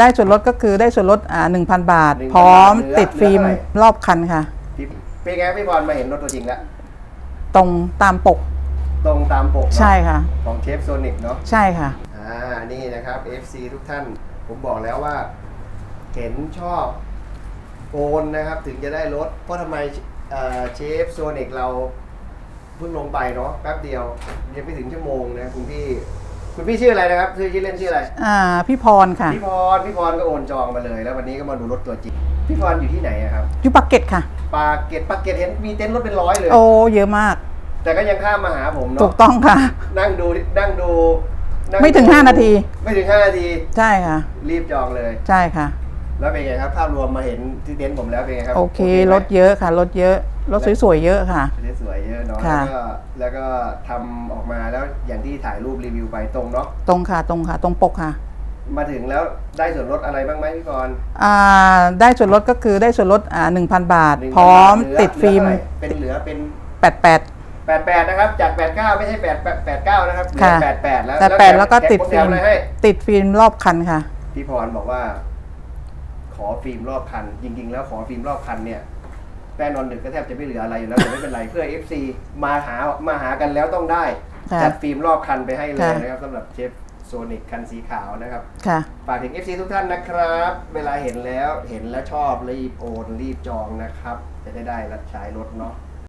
ได้ส่วนลดก็คือได้ส่วนลดอ่าหนึ่งพันบาท 1,000พร้อมเหลือติดฟิล์มเหลือเท่าไหร่ รอบคันค่ะ พี่เป็นไงพี่พรมาเห็นรถตัวจริงแล้วตรงตามปกตรงตามปกเนอะใช่ค่ะ ของเชฟโซนิกเนาะ ใช่ค่ะ อ่า นี่นะครับ FC ทุกท่าน ผมบอกแล้วว่า เห็นชอบโอนนะครับ ถึงจะได้รถ เพราะทำไมเอ่อเชฟโซนิกเราเพิ่งลงไปเนาะแป๊บเดียวยังไม่ถึงชั่วโมงนะคุณพี่ คุณพี่ชื่ออะไรนะครับชื่อชื่อเล่นชื่ออะไร อ่าพี่พรค่ะ พี่พรพี่พรก็โอนจองมาเลย แล้ววันนี้ก็มาดูรถตัวจริง พี่พรอยู่ที่ไหนอะครับ อยูปากเกร็ตค่ะ ปากเกร็ดปากเกร็ดเห็นมีเต็นท์รถเป็นร้อยเลย โอ้เยอะมาก แต่ก็ยังข้ามมาหาผมถูเนาะกต้องค่ะ นั่งดูนั่งดูนั่ไม่ถึงดูห้านาที ไม่ถึงห้านาที ใช่ค่ะ รีบจองเลย ใช่ค่ะ แล้วเป็นไงครับภาพรวมมาเห็นที่เต็นท์ผมแล้วเป็นไงครับโอเคไหมรถเยอะค่ะรถเยอะรถสวยๆเยอะค่ะ สวยๆเยอะเนาะค่ะแล้วก็แล้วก็ทำออกมาแล้วอย่างที่ถ่ายรูปรีวิวไปตรงเนาะตรงค่ะตรงค่ะ ตรงปกค่ะมาถึงแล้วได้ส่วนลดอะไรบ้างไหมพี่กรณ์อ่าได้ส่วนลดก็คือได้ส่วนลดอ่าหนึ่งพันบาท1,000พร้อมเหลืติดฟิล์ม เหลือเท่าไหเป็นเหลือเป็นแปดแปด88 นะครับ จาก 89 ไม่ใช่8 89 นะครับเหลือค่ะ88 แล้วแต่แปดแล้วก็ติดฟิฟิล์มอะไรให้ติดฟิล์มรอบคันค่ะ พี่พรบอกว่าข อฟิล์มรอบคัน จริง ๆ แล้วขอฟิล์มรอบคันเนี่ยแป้นอนหนึ่งก็แทบจะไม่เหลืออะไรอยู่แล้วแต่ไม่เป็นไรเพื่อ FC มาหามาหากันแล้วต้องได้ ค่ะจัดฟิล์มรอบคันไปให้เลยค่ะ นะครับสำหรับเชฟโซนิกคันสีขาวนะครับ ค่ะ ฝากถึง FC ทุกท่านนะครับ เวลาเห็นแล้วเห็นแล้วชอบรีบโอนรีบจองนะครับ จะได้ได้รับใช้รถเนาะ